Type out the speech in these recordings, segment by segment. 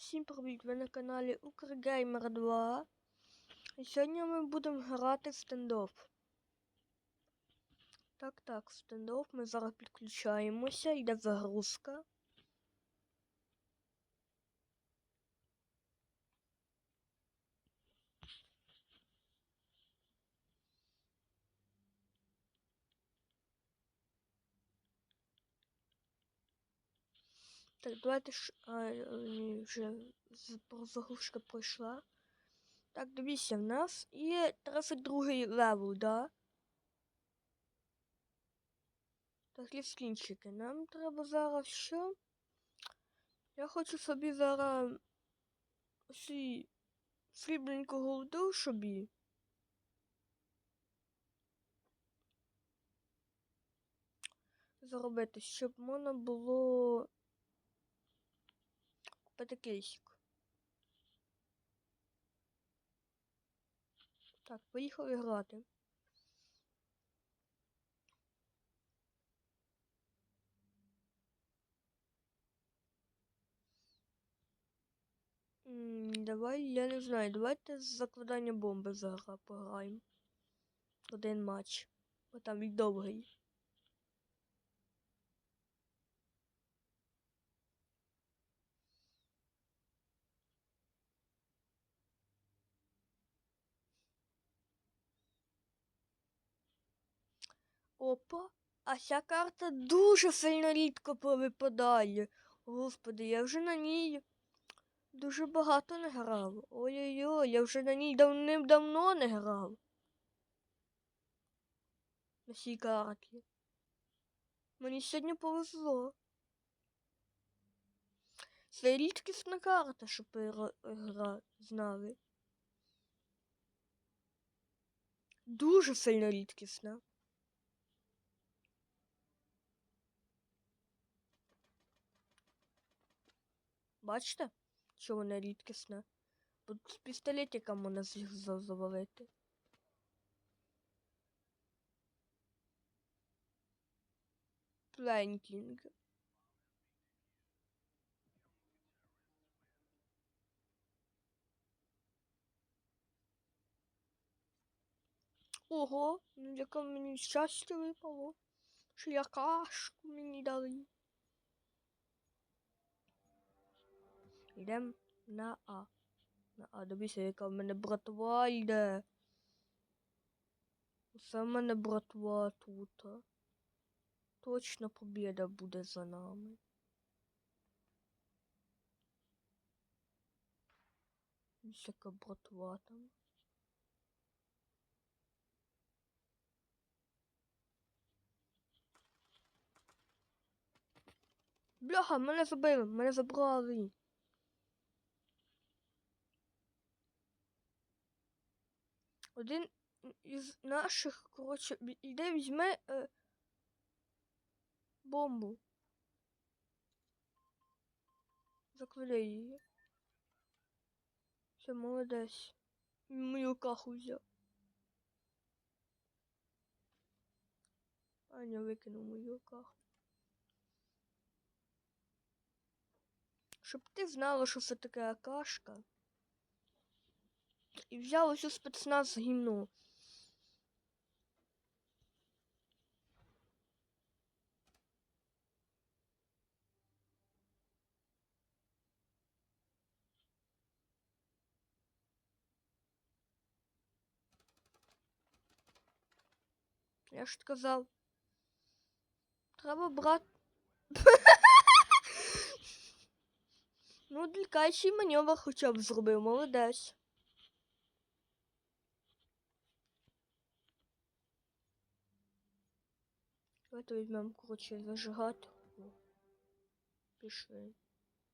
Всім привіт! Ви на каналі Укргеймер 2. І сьогодні ми будемо грати в стендоф. Так, так, в стендофф. Ми зараз підключаємося, йде загрузка. Так, давайте ж. А, вже загрузка пройшла. Так, дивіться, в нас є 32 левел, да? Так, ліскінчики. Нам треба зараз що? Я хочу собі зараз усі срібненьку голду собі. Заробити, щоб можна було купити. Так, поїхали грати. Давай, я не знаю, давайте закладання бомби зараз пограємо. Один матч. Бо там він довгий. Опа, а ця карта дуже сильно рідко повипадає. Господи, я вже на ній дуже багато не грав. Ой-ой-ой, я вже на ній давним-давно не грав. На цій карті. Мені сьогодні повезло. Це рідкісна карта, щоб гра знали. Дуже сильно рідкісна. Бачите, що вона рідкісна? Тут з пістолетика можна їх завалити. Плентінг. Ого, ну яке мені щастя випало. Що я кашку мені дали. Йдем на А. На А, дивіться, яка в мене братва йде. Усе в мене братва тут. Точно побіда буде за нами. Ось яка братва там. Бляха, мене забили, мене забрали. Один із наших, коротше, іде візьме е, бомбу. Закладе її. Все, молодець. Мою каху взяв. Аня викинув мою каху. Щоб ти знала, що це таке акашка. І взяв ось спецназ гімну. Я ж сказав. Треба брати. ну, дикайший маневр хоча б зробив, молодець. Давайте візьмемо, коротше, зажигати. О, Пішли.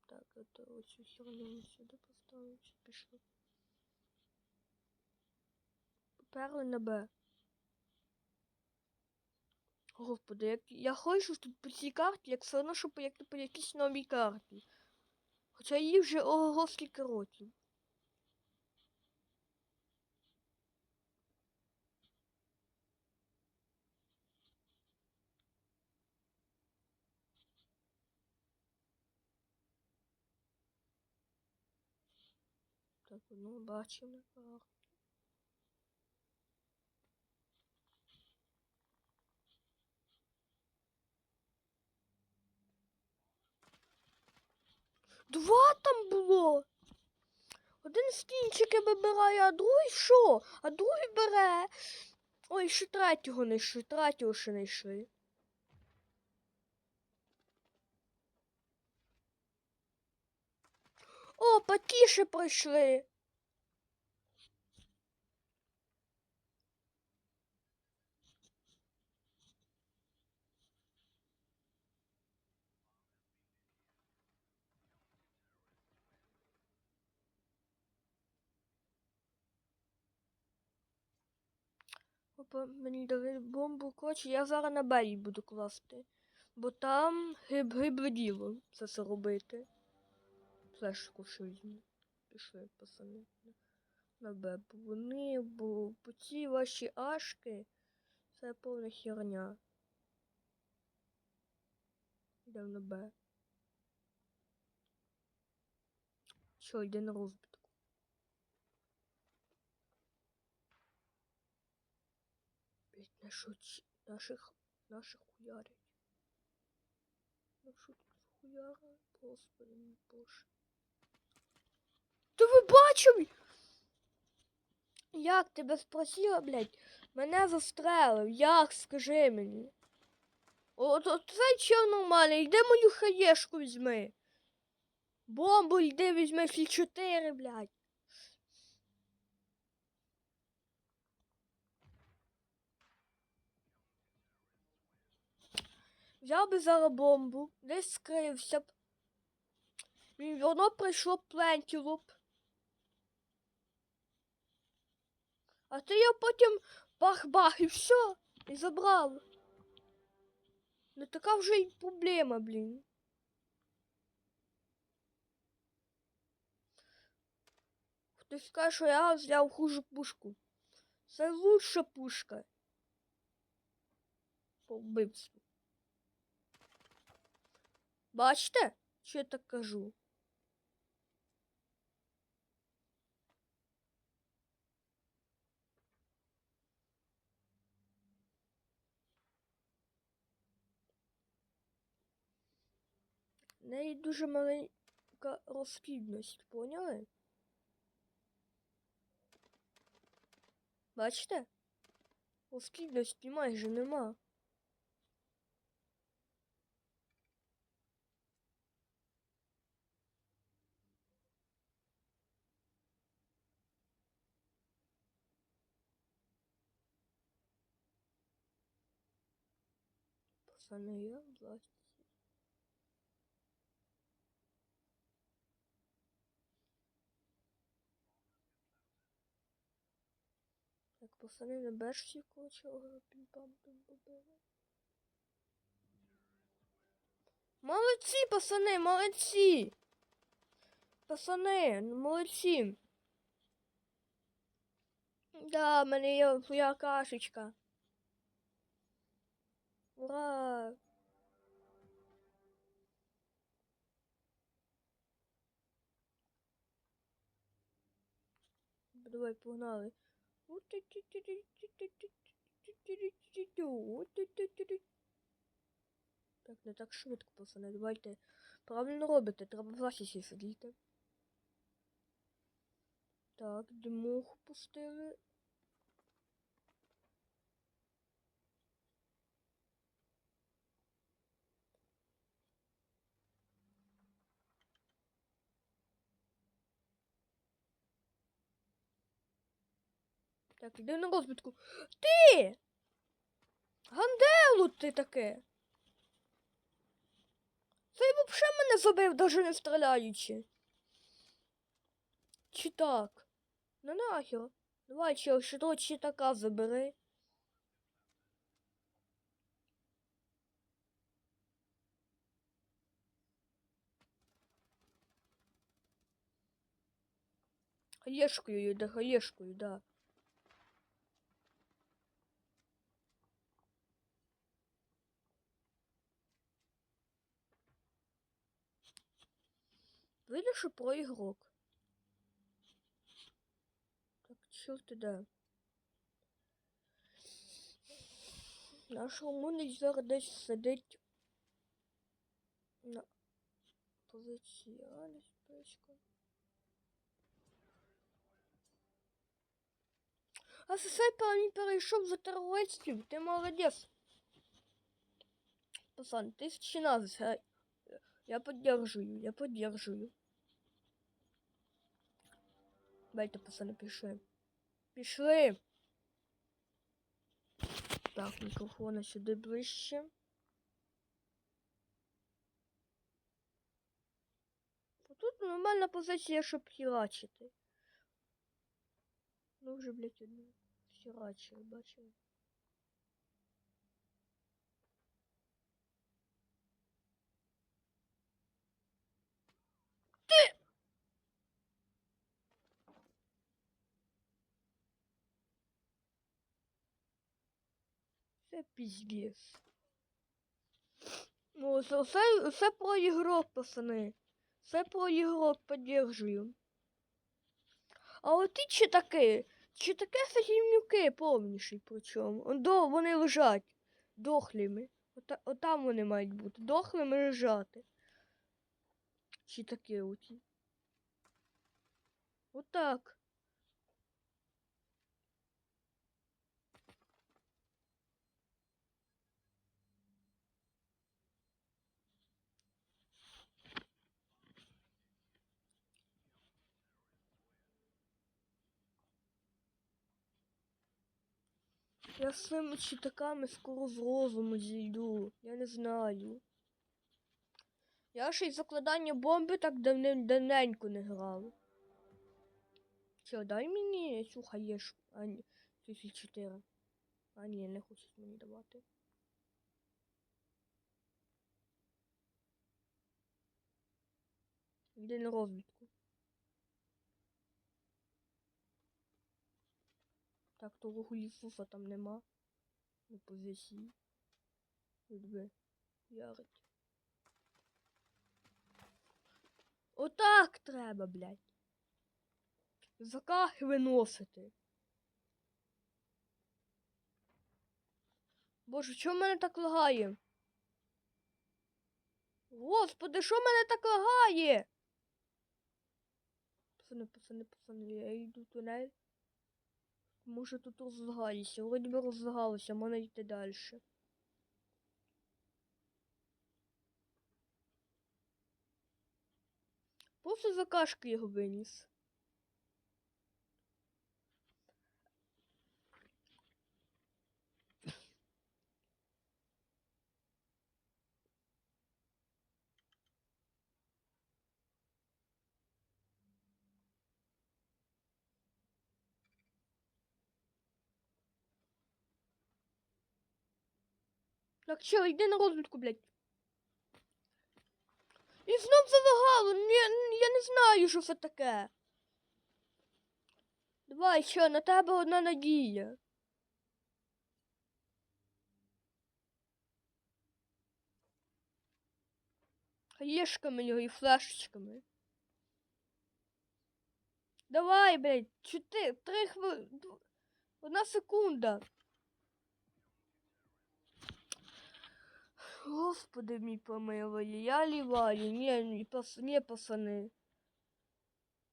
Так, это оцю херню сюди поставимо. Пішли. Поперли на Б. Господи, як я хочу тут по цій карті, як все одно, що по, як по якійсь новій карті. Хоча їй вже ого скільки років. Ну бачимо. Так. Два там було. Один з кінчики вибирає, а другий що? А другий бере. Ой, ще третього не йшли, третього ще не йшли. О, потіше пройшли. Опа, мені дали бомбу, коротше, я зараз на Белі буду класти. Бо там гиб гибриділо це все робити. Флешку ще візьму. Пішли, пацани. На Б. Вони, бо по ці ваші ашки це повна херня. Йдемо на Б. Що, йде на розбитку. Блять, наших, наших хуярять. Ну що тут хуяра? Господи мій боже. Ти ви бачив? Як тебе спросила, блядь? Мене застрелив. Як, скажи мені? От, цей чел нормальний, йди мою хаєшку візьми. Бомбу йди візьми фі 4, блядь. Взяв би зараз бомбу, десь скрився б. Він воно прийшло плентіло б. А ти його потім бах-бах і все, і забрав. Не така вже й проблема, блін. Хтось каже, що я взяв хужу пушку. Це лучша пушка. По вбивству. Бачите, що я так кажу? В неї дуже маленька розхідність, поняли? Бачите? Розхідності майже нема. Я власть. Так, пацани, не бачите, коло чого пім-пам там побили. Молодці, пацани, молодці! Пацани, ну, молодці! Да, в мене є своя кашечка. Ура! Давай, погнали. Так, не так швидко, пацани. Давайте. Правильно робите, треба в засісі сидіти. Так, димуху пустили. Так, іди на розвідку. Ти! Ганделу ти таке. Цей взагалі мене забив, навіть не стріляючи. Чи так? Ну нахер. Давай, чел, ще того читака забери. Хаєшкою йде, хаєшкою, да. Що про ігрок. чорт іде. Наш Румунич зараз десь сидить на позиції А, десь близько. А Сесей мені перейшов за терористів, ти молодець. Пацан, тисячі нас, гей. Я поддерживаю, я поддерживаю. Давайте, пацани, пішли. Пішли. Так, мікрофона сюди ближче. Тут нормальна позиція, щоб хірачити. Ну вже, блядь, одну хірачили, бачили. Це піздец. Ну, це, це, це про ігрок, пацани. Це про поддержую. А от ті чи таке? Чи таке це гімнюки повніші причому? До, вони лежать дохлими. Ота, отам вони мають бути. Дохлими лежати. Чи таке оті? Отак. Я з цими читаками скоро з розуму зійду. Я не знаю. Я ще й закладання бомби так давним давненько не грав. Що, дай мені цю хаєшку. А ні, 1004. А ні, не хочуть мені давати. Йди на розвідку. Так, того гулісуса там нема. На позиції. Якби ярить. Отак треба, блядь. Заках виносити. Боже, чого мене так лагає? Господи, що мене так лагає? Пацани, пацани, пацани, я йду в тунель. Може тут розлагалися. Вроді би розлагалося, можна йти далі. Просто закашки його виніс. Так що, йди на розвідку, блядь. І знов залагало. Я, я не знаю, що це таке. Давай, що, на тебе одна надія. Хаєшками його і флешечками. Давай, блядь, чотири, три хвили... Одна секунда. Господи мій помилуй, я ліваю, ні, ні, пацани.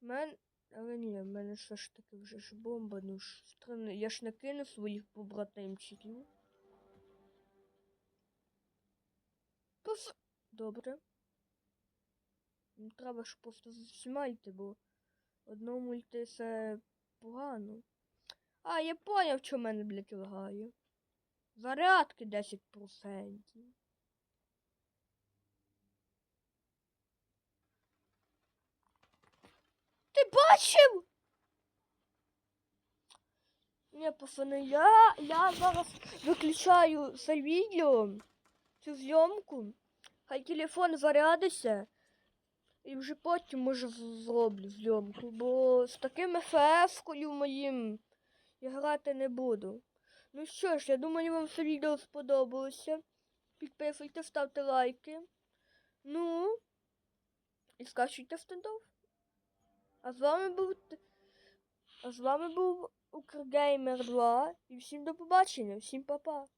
Мен... Але ні, в мене все ж таки вже ж бомба, ну ж страни. Я ж не кину своїх побратимчиків. Пос... Добре. Треба ж просто знімайте, бо одному йти це погано. А, я поняв, що в мене, блядь, лагає. Зарядки 10%. Ти бачив? Ні, пацани, я, я зараз виключаю це відео, цю зйомку. Хай телефон зарядиться. І вже потім може зроблю зйомку, бо з таким ФС-кою моїм я грати не буду. Ну що ж, я думаю, вам це відео сподобалося. Підписуйтесь, ставте лайки. Ну, і скачуйте стендов. А з вами був А з вами був Укргеймер 2 і всім до побачення, всім па-па.